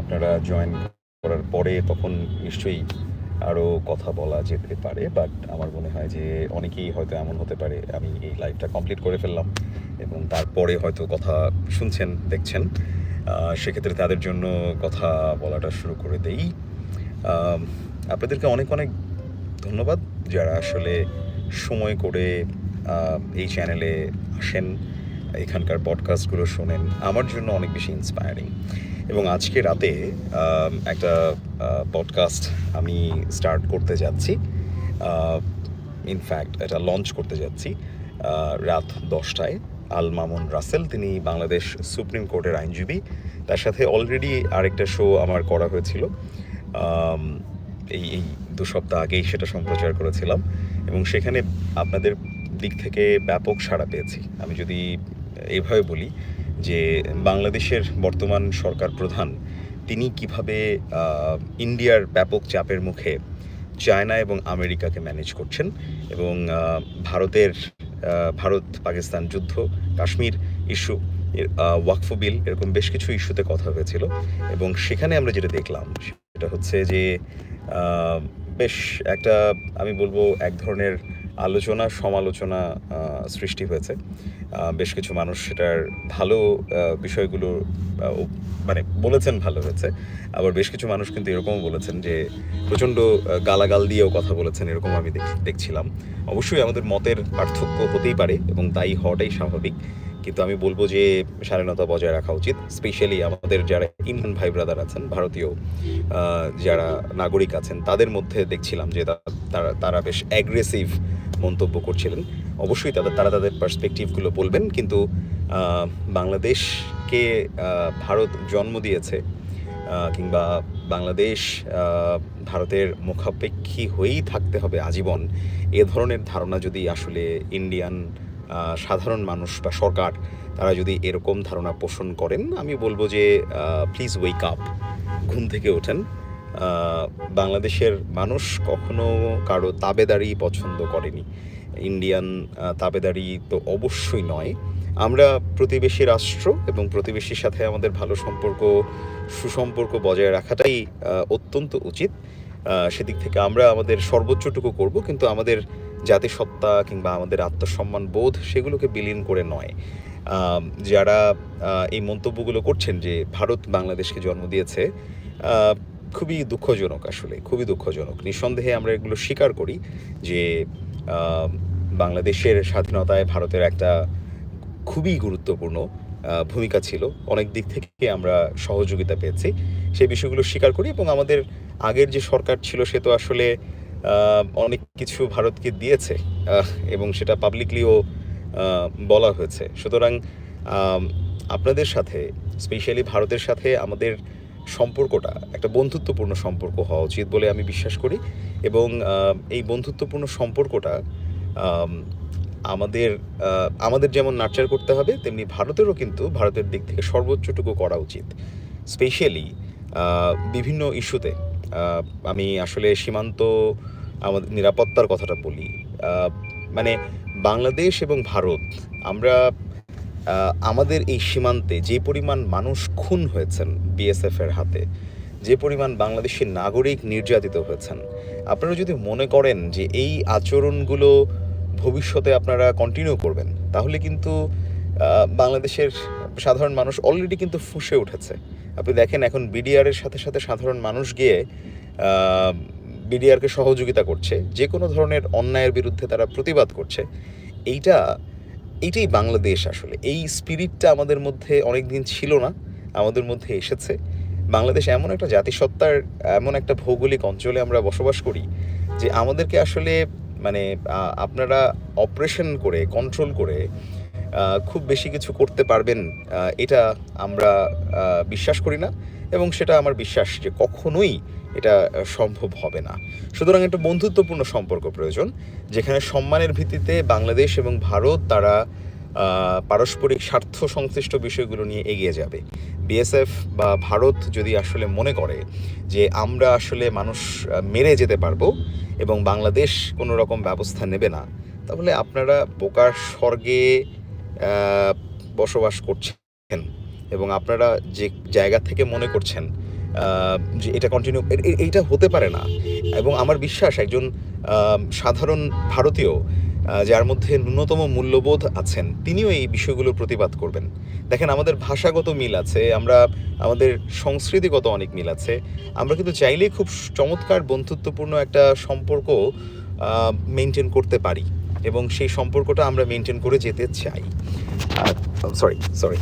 আপনারা জয়েন করার পরে তখন নিশ্চয়ই আরও কথা বলা যেতে পারে বাট আমার মনে হয় যে অনেকেই হয়তো এমন হতে পারে। আমি এই লাইভটা কমপ্লিট করে ফেললাম এবং তারপরে হয়তো কথা শুনছেন, দেখছেন। সেক্ষেত্রে তাদের জন্য কথা বলাটা শুরু করে দেই। আপনাদেরকে অনেক অনেক ধন্যবাদ যারা আসলে সময় করে এই চ্যানেলে আসেন। এখানকার পডকাস্টগুলো শোনেন, আমার জন্য অনেক বেশি ইন্সপায়ারিং এবং আজকে রাতে একটা পডকাস্ট আমি স্টার্ট করতে যাচ্ছি। ইনফ্যাক্ট এটা লঞ্চ করতে যাচ্ছি রাত দশটায়। আল মামুন রাসেল, তিনি বাংলাদেশ সুপ্রিম কোর্টের আইনজীবী। তার সাথে অলরেডি আরেকটা শো আমার করা হয়েছিল। এই এই দু সপ্তাহ আগেই সেটা সম্প্রচার করেছিলাম। এবং সেখানে আপনাদের দিক থেকে ব্যাপক সাড়া পেয়েছি। আমি যদি এইভাবে বলি যে বাংলাদেশের বর্তমান সরকার প্রধান, তিনি কীভাবে ইন্ডিয়ার ব্যাপক চাপের মুখে চায়না এবং আমেরিকাকে ম্যানেজ করছেন এবং ভারতের ভারত পাকিস্তান যুদ্ধ, কাশ্মীর ইস্যু ওয়াকফ বিল এরকম বেশ কিছু ইস্যুতে কথা হয়েছিল এবং সেখানে আমরা যেটা দেখলাম সেটা হচ্ছে যে বেশ একটা আমি বলব এক ধরনের আলোচনা, সমালোচনা সৃষ্টি হয়েছে। বেশ কিছু মানুষ সেটার ভালো বিষয়গুলো মানে বলেছেন ভালো হয়েছে। আবার বেশ কিছু মানুষ কিন্তু এরকমও বলেছেন যে, প্রচণ্ড গালাগাল দিয়েও কথা বলেছেন, এরকম আমি দেখ- দেখছিলাম। অবশ্যই আমাদের মতের পার্থক্য হতেই পারে এবং তাই হওয়াটাই স্বাভাবিক। কিন্তু আমি বলব যে স্বাধীনতা বজায় রাখা উচিত স্পেশালি আমাদের যারা ইন্ডিয়ান ভাই ব্রাদার আছেন, ভারতীয় যারা নাগরিক আছেন, তাদের মধ্যে দেখছিলাম যে তারা তারা বেশ অ্যাগ্রেসিভ মন্তব্য করছিলেন। অবশ্যই তাদের, তারা তাদের পার্সপেক্টিভগুলো বলবেন, কিন্তু বাংলাদেশকে ভারত জন্ম দিয়েছে কিংবা বাংলাদেশ ভারতের মুখাপেক্ষী হয়েই থাকতে হবে আজীবন। এ ধরনের ধারণা যদি আসলে ইন্ডিয়ান সাধারণ মানুষ বা সরকার, তারা যদি এরকম ধারণা পোষণ করেন, আমি বলব যে প্লিজ ওয়েক আপ ঘুম থেকে ওঠেন। বাংলাদেশের মানুষ কখনো কারও তাবেদারি পছন্দ করেনি। ইন্ডিয়ান তাবেদারি তো অবশ্যই নয়। আমরা প্রতিবেশী রাষ্ট্র এবং প্রতিবেশীর সাথে আমাদের ভালো সম্পর্ক, সুসম্পর্ক বজায় রাখাটাই অত্যন্ত উচিত। সেদিক থেকে আমরা আমাদের সর্বোচ্চটুকু করব, কিন্তু আমাদের জাতিসত্তা কিংবা আমাদের আত্মসম্মান বোধ সেগুলোকে বিলীন করে নয়। যারা এই মন্তব্যগুলো করছেন যে ভারত বাংলাদেশকে জন্ম দিয়েছে খুবই দুঃখজনক আসলে, খুবই দুঃখজনক। নিঃসন্দেহে আমরা এগুলো স্বীকার করি যে বাংলাদেশের স্বাধীনতায় ভারতের একটা খুবই গুরুত্বপূর্ণ ভূমিকা ছিল। অনেক দিক থেকে আমরা সহযোগিতা পেয়েছি। সেই বিষয়গুলো স্বীকার করি এবং আমাদের আগের যে সরকার ছিল সে তো আসলে অনেক কিছু ভারতকে দিয়েছে এবং সেটা পাবলিকলিও বলা হয়েছে। সুতরাং আপনাদের সাথে স্পেশালি ভারতের সাথে আমাদের সম্পর্কটা একটা বন্ধুত্বপূর্ণ সম্পর্ক হওয়া উচিত বলে আমি বিশ্বাস করি এবং এই বন্ধুত্বপূর্ণ সম্পর্কটা আমাদের আমাদের যেমন নার্চার করতে হবে, তেমনি ভারতেরও কিন্তু ভারতের দিক থেকে সর্বোচ্চটুকু করা উচিত। স্পেশালি বিভিন্ন ইস্যুতে আমি আসলে সীমান্ত আমাদের নিরাপত্তার কথাটা বলি। মানে বাংলাদেশ এবং ভারত, আমরা আমাদের এই সীমান্তে যে পরিমাণ মানুষ খুন হয়েছেন বিএসএফ এর হাতে, যে পরিমাণ বাংলাদেশের নাগরিক নির্যাতিত হয়েছেন, আপনারা যদি মনে করেন যে এই আচরণগুলো ভবিষ্যতে আপনারা কন্টিনিউ করবেন, তাহলে কিন্তু বাংলাদেশের সাধারণ মানুষ অলরেডি কিন্তু ফুঁসে উঠেছে। আপনি দেখেন এখন বিডিআর এর সাথে সাথে সাধারণ মানুষ গিয়ে বিডিআরকে সহযোগিতা করছে, যে কোনো ধরনের অন্যায়ের বিরুদ্ধে তারা প্রতিবাদ করছে। এইটা, এইটাই বাংলাদেশ আসলে। এই স্পিরিটটা আমাদের মধ্যে অনেক দিন ছিল না, আমাদের মধ্যে এসেছে। বাংলাদেশ এমন একটা জাতিসত্তার, এমন একটা ভৌগোলিক অঞ্চলে আমরা বসবাস করি, যে আমাদেরকে আসলে মানে আপনারা অপারেশন করে, কন্ট্রোল করে খুব বেশি কিছু করতে পারবেন এটা আমরা বিশ্বাস করি না। এবং সেটা আমার বিশ্বাস যে কখনোই এটা সম্ভব হবে না। সুতরাং একটা বন্ধুত্বপূর্ণ সম্পর্ক প্রয়োজন, যেখানে সম্মানের ভিত্তিতে বাংলাদেশ এবং ভারত তারা পারস্পরিক স্বার্থ সংশ্লিষ্ট বিষয়গুলো নিয়ে এগিয়ে যাবে। বিএসএফ বা ভারত যদি আসলে মনে করে যে আমরা আসলে মানুষ মেরে যেতে পারব এবং বাংলাদেশ কোনো রকম ব্যবস্থা নেবে না, তাহলে আপনারা বোকার স্বর্গে বসবাস করছেন এবং আপনারা যে জায়গা থেকে মনে করছেন যে এটা কন্টিনিউ এইটা হতে পারে না। এবং আমার বিশ্বাস একজন সাধারণ ভারতীয় যার মধ্যে ন্যূনতম মূল্যবোধ আছেন, তিনিও এই বিষয়গুলো প্রতিবাদ করবেন। দেখেন, আমাদের ভাষাগত মিল আছে, আমরা, আমাদের সংস্কৃতিগত অনেক মিল আছে। আমরা কিন্তু চাইলেই খুব চমৎকার বন্ধুত্বপূর্ণ একটা সম্পর্ক মেনটেন করতে পারি। এবং সেই সম্পর্কটা আমরা মেনটেন করে যেতে চাই। সরি সরি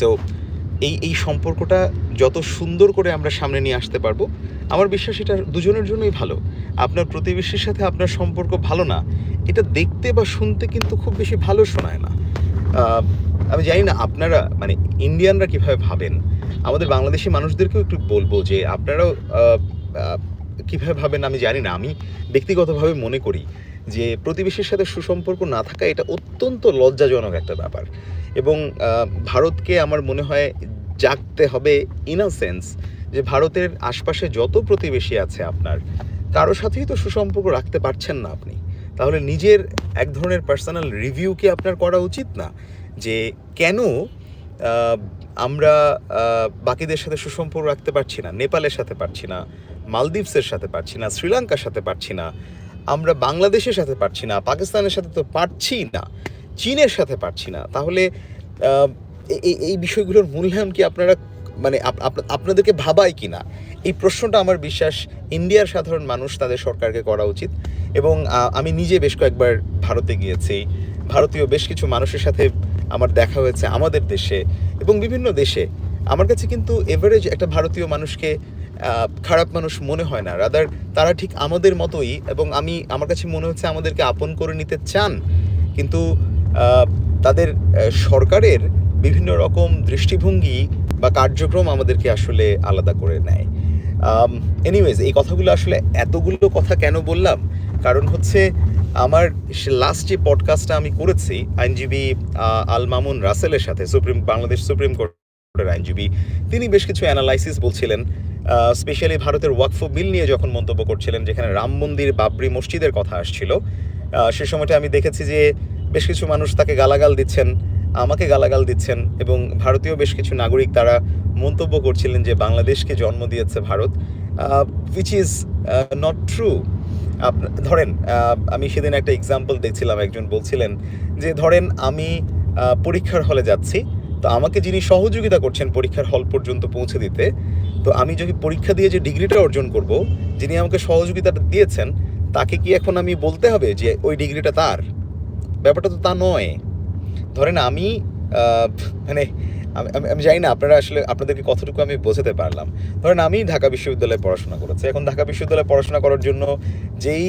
সো এই এই সম্পর্কটা যত সুন্দর করে আমরা সামনে নিয়ে আসতে পারব, আমার বিশ্বাস এটা দুজনের জন্যই ভালো। আপনার প্রতিবেশীর সাথে আপনার সম্পর্ক ভালো না, এটা দেখতে বা শুনতে কিন্তু খুব বেশি ভালো শোনায় না। আমি জানি না আপনারা মানে ইন্ডিয়ানরা কীভাবে ভাবেন? আমাদের বাংলাদেশি মানুষদেরকেও একটু বলব যে আপনারাও কীভাবে ভাবেন আমি জানি না, আমি ব্যক্তিগতভাবে মনে করি যে প্রতিবেশীর সাথে সুসম্পর্ক না থাকা এটা অত্যন্ত লজ্জাজনক একটা ব্যাপার। এবং ভারতকে আমার মনে হয় জাগতে হবে ইন আ সেন্স যে ভারতের আশপাশে যত প্রতিবেশী আছে আপনার, কারও সাথেই তো সুসম্পর্ক রাখতে পারছেন না আপনি। তাহলে নিজের এক ধরনের পার্সোনাল রিভিউ কি আপনার করা উচিত না? যে কেন আমরা বাকিদের সাথে সুসম্পর্ক রাখতে পারছি না, নেপালের সাথে পারছি না মালদ্বীপসের সাথে পারছি না, শ্রীলঙ্কার সাথে পারছি না, আমরা বাংলাদেশের সাথে পারছি না, পাকিস্তানের সাথে তো পারছি না, চীনের সাথে পারছি না। তাহলে এই- বিষয়গুলোর মূল্যায়ন কি আপনারা মানে আপ- আপ- আপনাদেরকে ভাবায় কি না? এই প্রশ্নটা আমার বিশ্বাস ইন্ডিয়ার সাধারণ মানুষ তাদের সরকারকে করা উচিত এবং আমি নিজে বেশ কয়েকবার ভারতে গিয়েছি, ভারতীয় বেশ কিছু মানুষের সাথে আমার দেখা হয়েছে আমাদের দেশে এবং বিভিন্ন দেশে। আমার কাছে কিন্তু এভারেজ একটা ভারতীয় মানুষকে খারাপ মানুষ মনে হয় না। রাদার তারা ঠিক আমাদের মতোই এবং আমি, আমার কাছে মনে হচ্ছে আমাদেরকে আপন করে নিতে চান। কিন্তু তাদের সরকারের বিভিন্ন রকম দৃষ্টিভঙ্গি বা কার্যক্রম আমাদেরকে আসলে আলাদা করে নেয়। এনিওয়েজ এই কথাগুলো আসলে এতগুলো কথা কেন বললাম? কারণ হচ্ছে, আমার লাস্ট যে পডকাস্টটা আমি করেছি, আইনজীবী আল মামুন রাসেলের সাথে, সুপ্রিম, বাংলাদেশ সুপ্রিম কোর্টের আইনজীবী, তিনি বেশ কিছু অ্যানালাইসিস বলছিলেন। স্পেশালি ভারতের ওয়াকফ বিল নিয়ে যখন মন্তব্য করছিলেন, যেখানে রাম মন্দির, বাবরি মসজিদের কথা আসছিল সে সময়টা আমি দেখেছি যে বেশ কিছু মানুষ তাকে গালাগাল দিচ্ছেন, আমাকে গালাগাল দিচ্ছেন এবং ভারতীয় বেশ কিছু নাগরিক তারা মন্তব্য করছিলেন যে বাংলাদেশকে জন্ম দিয়েছে Bharat which is not true ধরেন আমি সেদিন একটা এক্সাম্পল দেখছিলাম, একজন বলছিলেন যে, ধরেন আমি পরীক্ষার হলে যাচ্ছি, তো আমাকে যিনি সহযোগিতা করছেন পরীক্ষার হল পর্যন্ত পৌঁছে দিতে তো আমি যদি পরীক্ষা দিয়ে যে ডিগ্রিটা অর্জন করব, যিনি আমাকে সহযোগিতাটা দিয়েছেন, তাকে কি এখন আমি বলতে হবে যে ওই ডিগ্রিটা তার? ব্যাপারটা তো তা নয়। ধরেন আমি মানে আমি জানি না, আপনারা আসলে আপনাদেরকে কতটুকু আমি বোঝাতে পারলাম। ধরেন আমি ঢাকা বিশ্ববিদ্যালয়ে পড়াশোনা করেছি। এখন ঢাকা বিশ্ববিদ্যালয়ে পড়াশোনা করার জন্য যেই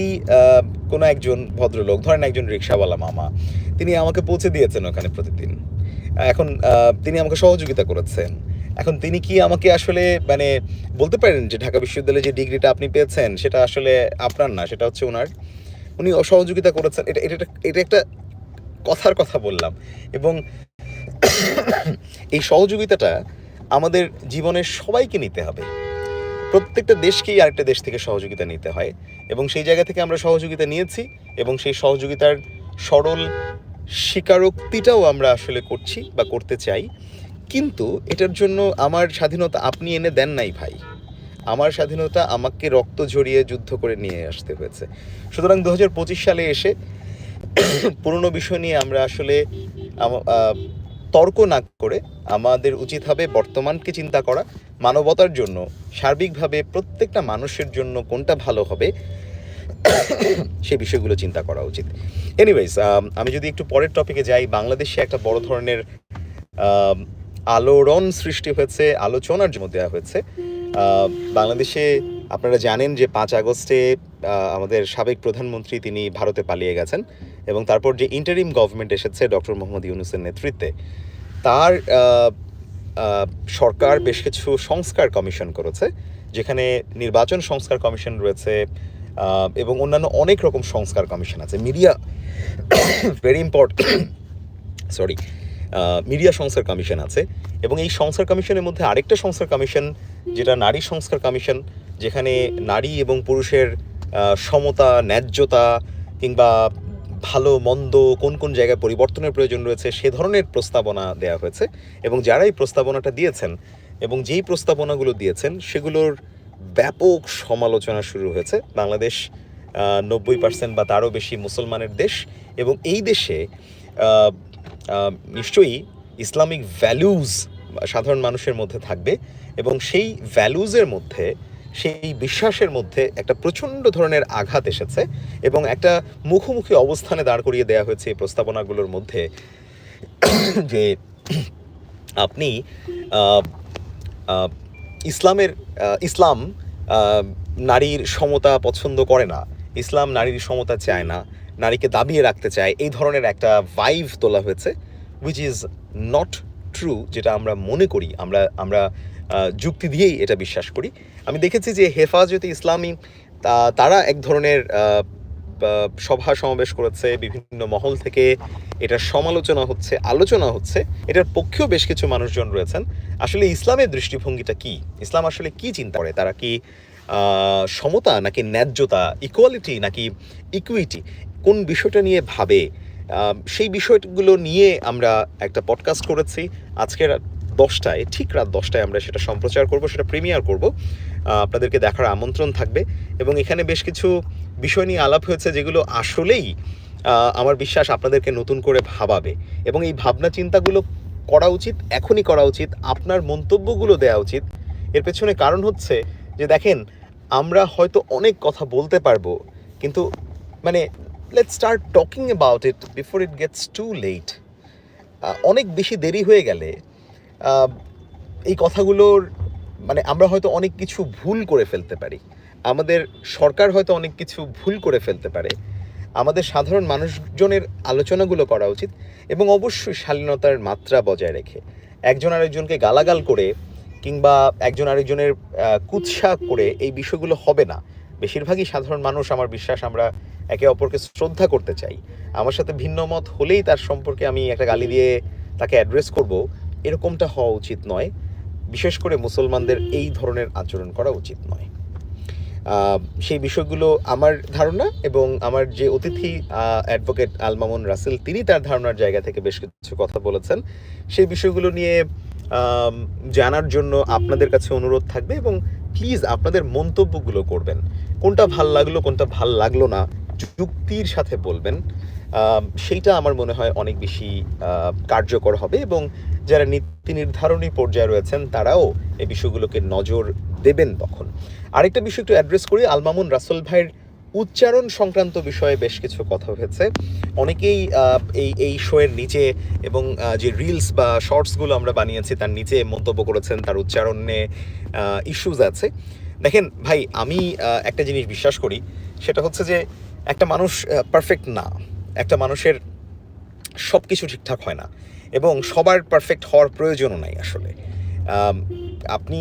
কোনো একজন ভদ্রলোক, ধরেন একজন রিক্সাওয়ালা মামা, তিনি আমাকে পৌঁছে দিয়েছেন ওখানে প্রতিদিন। এখন তিনি আমাকে সহযোগিতা করেছেন। এখন তিনি কি আমাকে আসলে মানে বলতে পারেন যে ঢাকা বিশ্ববিদ্যালয়ে যে ডিগ্রিটা আপনি পেয়েছেন, সেটা আসলে আপনার না, সেটা হচ্ছে ওনার। উনি অসহযোগিতা করেছেন, এটা এটা এটা একটা কথার কথা বললাম। এবং এই সহযোগিতাটা আমাদের জীবনের সবাইকে নিতে হবে। প্রত্যেকটা দেশকেই আরেকটা দেশ থেকে সহযোগিতা নিতে হয়। এবং সেই জায়গা থেকে আমরা সহযোগিতা নিয়েছি এবং সেই সহযোগিতার সরল স্বীকারোক্তিটাও আমরা আসলে করছি বা করতে চাই। কিন্তু এটার জন্য আমার স্বাধীনতা আপনি এনে দেন নাই ভাই। আমার স্বাধীনতা আমাকে রক্ত ঝরিয়ে যুদ্ধ করে নিয়ে আসতে হয়েছে। সুতরাং দু হাজার পঁচিশ সালে এসে পুরনো বিষয় নিয়ে আমরা আসলে তর্ক না করে আমাদের উচিত হবে বর্তমানকে চিন্তা করা, মানবতার জন্য, সার্বিকভাবে প্রত্যেকটা মানুষের জন্য কোনটা ভালো হবে, সে বিষয়গুলো চিন্তা করা উচিত। এনিওয়েজ আমি যদি একটু পরের টপিকে যাই, বাংলাদেশে একটা বড় ধরনের আলোড়ন সৃষ্টি হয়েছে, আলোচনার জন্য দেওয়া হয়েছে। বাংলাদেশে আপনারা জানেন যে পাঁচ আগস্টে আমাদের সাবেক প্রধানমন্ত্রী তিনি ভারতে পালিয়ে গেছেন এবং তারপর যে ইন্টারিম গভর্নমেন্ট এসেছে ডক্টর মোহাম্মদ ইউনুসের নেতৃত্বে, তার সরকার বেশ কিছু সংস্কার কমিশন করেছে, যেখানে নির্বাচন সংস্কার কমিশন রয়েছে এবং অন্যান্য অনেক রকম সংস্কার কমিশন আছে। Media very important sorry media সংস্কার কমিশন আছে। এবং এই সংস্কার কমিশনের মধ্যে আরেকটা সংস্কার কমিশন, যেটা নারী সংস্কার কমিশন, যেখানে নারী এবং পুরুষের সমতা, ন্যায্যতা কিংবা ভালো, মন্দ, কোন কোন জায়গায় পরিবর্তনের প্রয়োজন রয়েছে, সে ধরনের প্রস্তাবনা দেওয়া হয়েছে। এবং যারা এই প্রস্তাবনাটা দিয়েছেন এবং যেই প্রস্তাবনাগুলো দিয়েছেন, সেগুলোর ব্যাপক সমালোচনা শুরু হয়েছে। বাংলাদেশ নব্বই পার্সেন্ট বা তারও বেশি মুসলমানের দেশ এবং এই দেশে নিশ্চয়ই ইসলামিক ভ্যালুজ সাধারণ মানুষের মধ্যে থাকবে এবং সেই ভ্যালুজের মধ্যে, সেই বিশ্বাসের মধ্যে একটা প্রচণ্ড ধরনের আঘাত এসেছে এবং একটা মুখোমুখি অবস্থানে দাঁড় করিয়ে দেওয়া হয়েছে এই প্রস্তাবনাগুলোর মধ্যে যে আপনি ইসলামের ইসলাম নারীর সমতা পছন্দ করে না, ইসলাম নারীর সমতা চায় না নারীকে দাবিয়ে রাখতে চায়। এই ধরনের একটা ভাইভ তোলা হয়েছে উইচ ইজ নট ট্রু যেটা আমরা মনে করি, আমরা আমরা যুক্তি দিয়েই এটা বিশ্বাস করি। আমি দেখেছি যে হেফাজতে ইসলামী তারা এক ধরনের সভা সমাবেশ করেছে, বিভিন্ন মহল থেকে। এটার সমালোচনা হচ্ছে, আলোচনা হচ্ছে। এটার পক্ষেও বেশ কিছু মানুষজন রয়েছেন। আসলে ইসলামের দৃষ্টিভঙ্গিটা কি? ইসলাম আসলে কি চিন্তা করে? তারা কি সমতা নাকি ন্যায্যতা ইকুয়ালিটি নাকি ইকুইটি কোন বিষয়টা নিয়ে ভাবে? সেই বিষয়গুলো নিয়ে আমরা একটা পডকাস্ট করেছি। আজকের দশটায়, ঠিক রাত দশটায় আমরা সেটা সম্প্রচার করব, সেটা প্রিমিয়ার করব। আপনাদেরকে দেখার আমন্ত্রণ থাকবে। এবং এখানে বেশ কিছু বিষয় নিয়ে আলাপ হয়েছে যেগুলো আসলেই আমার বিশ্বাস আপনাদেরকে নতুন করে ভাবাবে। এবং এই ভাবনা চিন্তাগুলো করা উচিত, এখনই করা উচিত, আপনার মন্তব্যগুলো দেওয়া উচিত। এর পেছনে কারণ হচ্ছে যে দেখেন, আমরা হয়তো অনেক কথা বলতে পারব, কিন্তু মানে let's start talking about it before it gets too late অনেক বেশি দেরি হয়ে গেলে এই কথাগুলোর মানে আমরা হয়তো অনেক কিছু ভুল করে ফেলতে পারি। আমাদের সরকার হয়তো অনেক কিছু ভুল করে ফেলতে পারে। আমাদের সাধারণ মানুষজনের আলোচনাগুলো করা উচিত এবং অবশ্যই শালীনতার মাত্রা বজায় রেখে। একজন আরেকজনকে গালাগাল করে কিংবা একজন আরেকজনের কুৎসা করে এই বিষয়গুলো হবে না। বেশিরভাগই সাধারণ মানুষ, আমার বিশ্বাস আমরা একে অপরকে শ্রদ্ধা করতে চাই। আমার সাথে ভিন্ন মত হলেই তার সম্পর্কে আমি একটা গালি দিয়ে তাকে অ্যাড্রেস করব, এরকমটা হওয়া উচিত নয়। বিশেষ করে মুসলমানদের এই ধরনের আচরণ করা উচিত নয়। সেই বিষয়গুলো আমার ধারণা এবং আমার যে অতিথি অ্যাডভোকেট আলমামুন রাসেল, তিনি তার ধারণার জায়গা থেকে বেশ কিছু কথা বলেছেন। সেই বিষয়গুলো নিয়ে জানার জন্য আপনাদের কাছে অনুরোধ থাকবে এবং প্লিজ আপনাদের মন্তব্যগুলো করবেন। কোনটা ভালো লাগল, কোনটা ভালো লাগল না, যুক্তির সাথে বলবেন সেইটা আমার মনে হয় অনেক বেশি কার্যকর হবে এবং যারা নীতি নির্ধারণী পর্যায়ে রয়েছেন তারাও এই বিষয়গুলোকে নজর দেবেন তখন। আরেকটা বিষয় একটু অ্যাড্রেস করি, আলমামুন রাসেল ভাইয়ের উচ্চারণ সংক্রান্ত বিষয়ে বেশ কিছু কথা হয়েছে। অনেকেই এই এই শোয়ের নিচে এবং যে রিলস বা শর্টসগুলো আমরা বানিয়েছি, তার নিচে মন্তব্য করেছেন, তার উচ্চারণে ইস্যুজ আছে। দেখেন ভাই, আমি একটা জিনিস বিশ্বাস করি, সেটা হচ্ছে যে একটা মানুষ পারফেক্ট না। একটা মানুষের সব কিছু ঠিকঠাক হয় না। এবং সবার পারফেক্ট হওয়ার প্রয়োজনও নাই আসলে। আপনি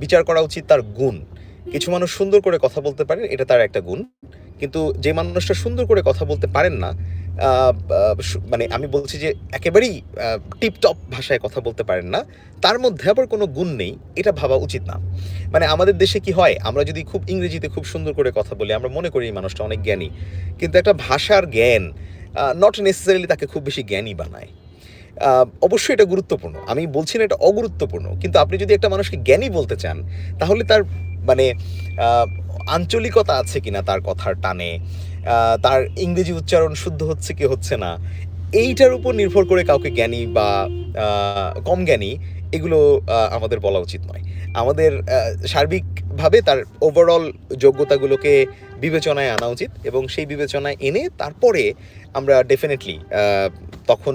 বিচার করা উচিত তার গুণ। কিছু মানুষ সুন্দর করে কথা বলতে পারেন, এটা তার একটা গুণ। কিন্তু যে মানুষটা সুন্দর করে কথা বলতে পারেন না মানে আমি বলছি যে একেবারেই টিপটপ ভাষায় কথা বলতে পারেন না। তার মধ্যে আবার কোনো গুণ নেই, এটা ভাবা উচিত না। মানে আমাদের দেশে কি হয়, আমরা যদি খুব ইংরেজিতে খুব সুন্দর করে কথা বলি, আমরা মনে করি এই মানুষটা অনেক জ্ঞানী। কিন্তু একটা ভাষার জ্ঞান নট নেসেসারিলি তাকে খুব বেশি জ্ঞানী বানায়। অবশ্যই এটা গুরুত্বপূর্ণ। আমি বলছি না এটা অগুরুত্বপূর্ণ, কিন্তু আপনি যদি একটা মানুষকে জ্ঞানী বলতে চান, তাহলে তার মানে আঞ্চলিকতা আছে কিনা তার কথার টানে তার ইংরেজি উচ্চারণ শুদ্ধ হচ্ছে কি হচ্ছে না, এইটার উপর নির্ভর করে কাউকে জ্ঞানী বা কম জ্ঞানী এগুলো আমাদের বলা উচিত নয়। আমাদের সার্বিকভাবে তার ওভারঅল যোগ্যতাগুলোকে বিবেচনায় আনা উচিত এবং সেই বিবেচনায় এনে তারপরে আমরা ডেফিনেটলি তখন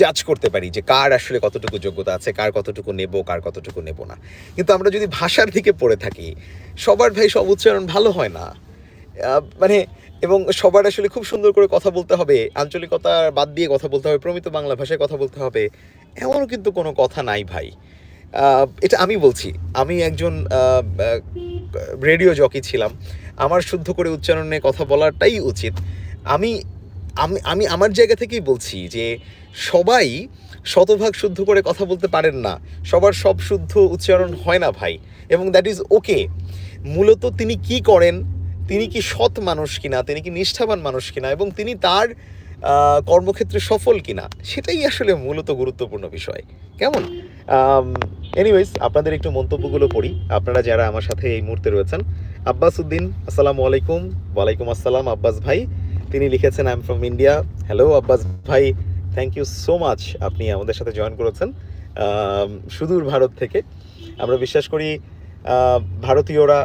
জাজ করতে পারি যে কার আসলে কতটুকু যোগ্যতা আছে, কার কতটুকু নেব, কার কতটুকু নেব না। কিন্তু আমরা যদি ভাষার দিকে পড়ে থাকি, সবার ভাই সব উচ্চারণ ভালো হয় না। মানে এবং সবার আসলে খুব সুন্দর করে কথা বলতে হবে, আঞ্চলিকতা বাদ দিয়ে কথা বলতে হবে, প্রমিত বাংলা ভাষায় কথা বলতে হবে, এমনও কিন্তু কোনো কথা নাই ভাই। এটা আমি বলছি, আমি একজন রেডিও জকি ছিলাম, আমার শুদ্ধ করে উচ্চারণে কথা বলাটাই উচিত। আমি আমি আমি আমার জায়গা থেকেই বলছি যে, সবাই শতভাগ শুদ্ধ করে কথা বলতে পারেন না, সবার সব শুদ্ধ উচ্চারণ হয় না ভাই, এবং দ্যাট ইজ ওকে মূলত তিনি কি করেন তিনি কি সৎ মানুষ কিনা, তিনি কি নিষ্ঠাবান মানুষ কিনা এবং তিনি তার কর্মক্ষেত্রে সফল কিনা, সেটাই আসলে মূলত গুরুত্বপূর্ণ বিষয়। কেমন? এনিওয়েজ আপনাদের একটু মন্তব্যগুলো পড়ি। আপনারা যারা আমার সাথে এই মুহূর্তে রয়েছেন, আব্বাস উদ্দিন, আসসালামু আলাইকুম। ওয়ালাইকুম আসসালাম, আব্বাস ভাই। তিনি লিখেছেন I am from India hello Abbas ভাই। থ্যাংক ইউ সো মাচ আপনি আমাদের সাথে জয়েন করেছেন সুদূর ভারত থেকে। আমরা বিশ্বাস করি ভারতীয়রা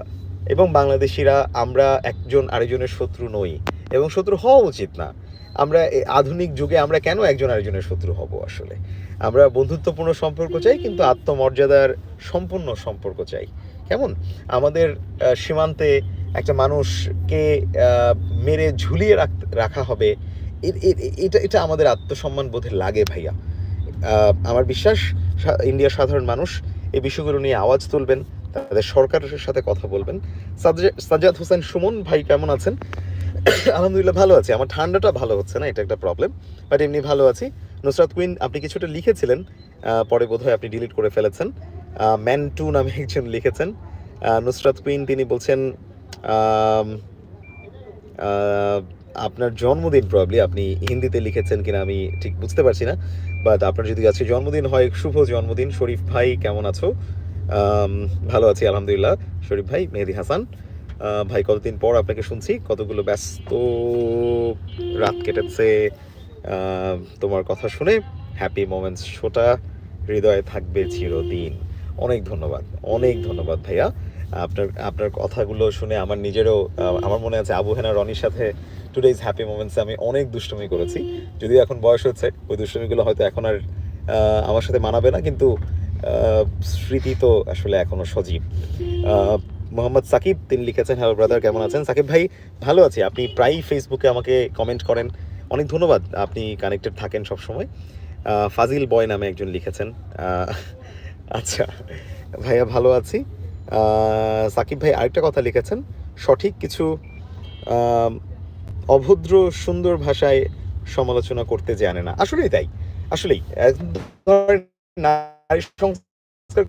এবং বাংলাদেশিরা আমরা একজন আরেকজনের শত্রু নই এবং শত্রু হওয়া উচিত না। আমরা আধুনিক যুগে আমরা কেন একজন আরেকজনের শত্রু হব আসলে? আমরা বন্ধুত্বপূর্ণ সম্পর্ক চাই কিন্তু আত্মমর্যাদার সম্পূর্ণ সম্পর্ক চাই। কেমন? আমাদের সীমান্তে একটা মানুষকে মেরে ঝুলিয়ে রাখ- হবে। এটা এটা আমাদের আত্মসম্মান বোধে লাগে ভাইয়া। আমার বিশ্বাস ইন্ডিয়ার সাধারণ মানুষ এই বিষয়গুলো নিয়ে আওয়াজ তুলবেন। তাদের সরকারের সাথে কথা বলবেন। সাজ্জা- সাজ্জাদ হোসেন সুমন, ভাই কেমন আছেন? আলহামদুলিল্লাহ ভালো আছি। আমার ঠান্ডাটা ভালো হচ্ছে না, এটা একটা প্রবলেম বাট এমনি ভালো আছি। নুসরাত কুইন, আপনি কিছুটা লিখেছিলেন পরে বোধহয় আপনি ডিলিট করে ফেলেছেন। ম্যান টু নামে একজন লিখেছেন। নুসরাত কুইন, তিনি বলছেন আপনার জন্মদিন প্রবলি আপনি হিন্দিতে লিখেছেন কিনা আমি ঠিক বুঝতে পারছি না বাট আপনার যদি আজকে জন্মদিন হয়, শুভ জন্মদিন, শরীফ ভাই কেমন আছো? ভালো আছি, আলহামদুলিল্লাহ। শরীফ ভাই, মেহেদি হাসান। ভাই, কতদিন পর আপনাকে শুনছি, কতগুলো ব্যস্ত রাত কেটেছে তোমার কথা শুনে হ্যাপি মোমেন্টস শোটা হৃদয়ে থাকবে চিরদিন। অনেক ধন্যবাদ অনেক ধন্যবাদ ভাইয়া। আপনার আপনার কথাগুলো শুনে আমার নিজেরও আমার মনে আছে আবু হেনা রনির সাথে টুডেজ হ্যাপি মোমেন্টসে আমি অনেক দুষ্টুমি করেছি। যদিও এখন বয়স হচ্ছে, ওই দুষ্টুমিগুলো হয়তো এখন আর আমার সাথে মানাবে না, কিন্তু স্মৃতি তো আসলে এখনও সজীব। মোহাম্মদ সাকিব তিনি লিখেছেন হ্যালো ব্রাদার কেমন আছেন? সাকিব ভাই ভালো আছি। আপনি প্রায়ই ফেসবুকে আমাকে কমেন্ট করেন। অনেক ধন্যবাদ আপনি কানেক্টেড থাকেন সবসময়। আহ, ফাজিল বয় নামে একজন লিখেছেন। আচ্ছা ভাইয়া ভালো আছি। সাকিব ভাই আরেকটা কথা লিখেছেন। সঠিক কিছু অভদ্র সুন্দর ভাষায় সমালোচনা করতে জানে না। আসলেই তাই আসলেই। ধরনের নারী সংস্কার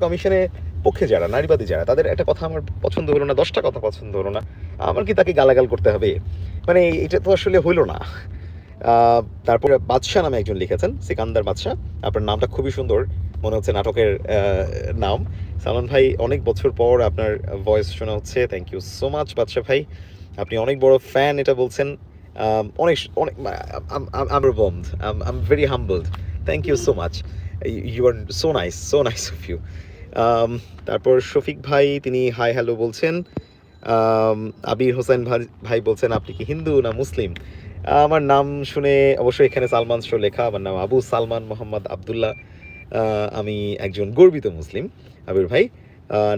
কমিশনে পক্ষে যারা নারীবাদী যারা তাদের একটা কথা আমার পছন্দ হলো না দশটা কথা পছন্দ হলো না আমার কি তাকে গালাগাল করতে হবে মানে এটা তো আসলে হইল না তারপরে বাদশাহ নামে একজন লিখেছেন সিকান্দার বাদশাহ আপনার নামটা খুবই সুন্দর মনে হচ্ছে নাটকের নাম সালমান ভাই অনেক বছর পর আপনার ভয়েস শোনা হচ্ছে থ্যাংক ইউ সো মাচ বাদশাহ ভাই আপনি অনেক বড় ফ্যান এটা বলছেন আম, অনেক অনেক I'm bombed I'm very humbled thank you so much you are so nice so nice of you তারপর শফিক ভাই, তিনি হাই হ্যালো বলছেন। আবির হোসেন ভাই- বলছেন, আপনি কি হিন্দু না মুসলিম? আমার নাম শুনে অবশ্যই এখানে সালমান শো লেখা, আমার নাম আবু সালমান মোহাম্মদ আবদুল্লাহ। আমি একজন গর্বিত মুসলিম, আবির ভাই।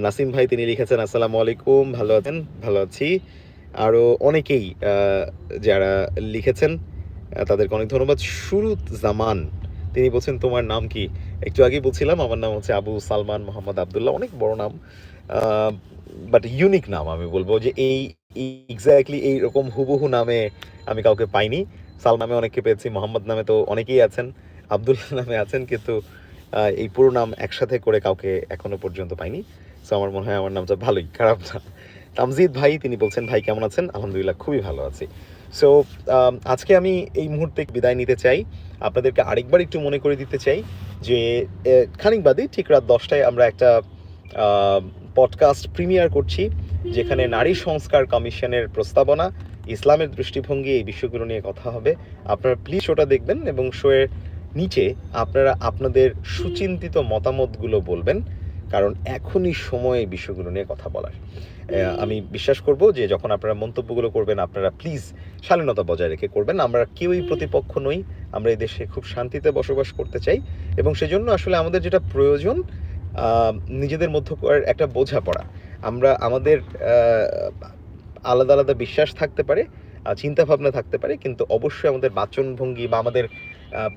নাসিম ভাই, তিনি লিখেছেন, আসসালামু আলাইকুম, ভালো আছেন? ভালো আছি। আরও অনেকেই যারা লিখেছেন তাদেরকে অনেক ধন্যবাদ। শুরু জামান। তিনি বলছেন, তোমার নাম কি? একটু আগেই বলছিলাম, আমার নাম হচ্ছে আবু সালমান মোহাম্মদ আবদুল্লাহ, অনেক বড় নাম। বাট ইউনিক নাম আমি বলব যে এই এক্স্যাক্টলি এইরকম হুবহু নামে আমি কাউকে পাইনি। সাল নামে অনেককে পেয়েছি, মোহাম্মদ নামে তো অনেকেই আছেন, আবদুল্লাহ নামে আছেন, কিন্তু এই পুরো নাম একসাথে করে কাউকে এখনও পর্যন্ত পাইনি। সো আমার মনে হয় আমার নামটা ভালোই, খারাপ না। তামজিদ ভাই, তিনি বলছেন, ভাই, কেমন আছেন? আলহামদুলিল্লাহ, খুবই ভালো আছি। সো আজকে আমি এই মুহূর্তে বিদায় নিতে চাই। আপনাদেরকে আরেকবার একটু মনে করে দিতে চাই যে খানিক বাদে ঠিক রাত দশটায় আমরা একটা পডকাস্ট প্রিমিয়ার করছি যেখানে নারী সংস্কার কমিশনের প্রস্তাবনা ইসলামের দৃষ্টিভঙ্গি এই বিষয়গুলো নিয়ে কথা হবে। আপনারা প্লিজ ওটা দেখবেন এবং শোয়ের নিচে আপনারা আপনাদের সুচিন্তিত মতামতগুলো বলবেন। কারণ এখনই সময় এই বিষয়গুলো নিয়ে কথা বলার। আমি বিশ্বাস করব যে যখন আপনারা মন্তব্যগুলো করবেন আপনারা প্লিজ শালীনতা বজায় রেখে করবেন। আমরা কেউই প্রতিপক্ষ নই। আমরা এই দেশে খুব শান্তিতে বসবাস করতে চাই এবং সেজন্য আসলে আমাদের যেটা প্রয়োজন নিজেদের মধ্যে একটা বোঝাপড়া। আমরা আমাদের আলাদা আলাদা বিশ্বাস থাকতে পারে চিন্তা ভাবনা থাকতে পারে কিন্তু অবশ্যই আমাদের বাচনভঙ্গি বা আমাদের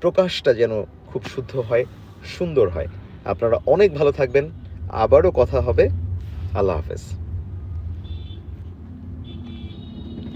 প্রকাশটা যেন খুব শুদ্ধ হয় সুন্দর হয়। আপনারা অনেক ভালো থাকবেন। আবারও কথা হবে। আল্লাহ হাফেজ।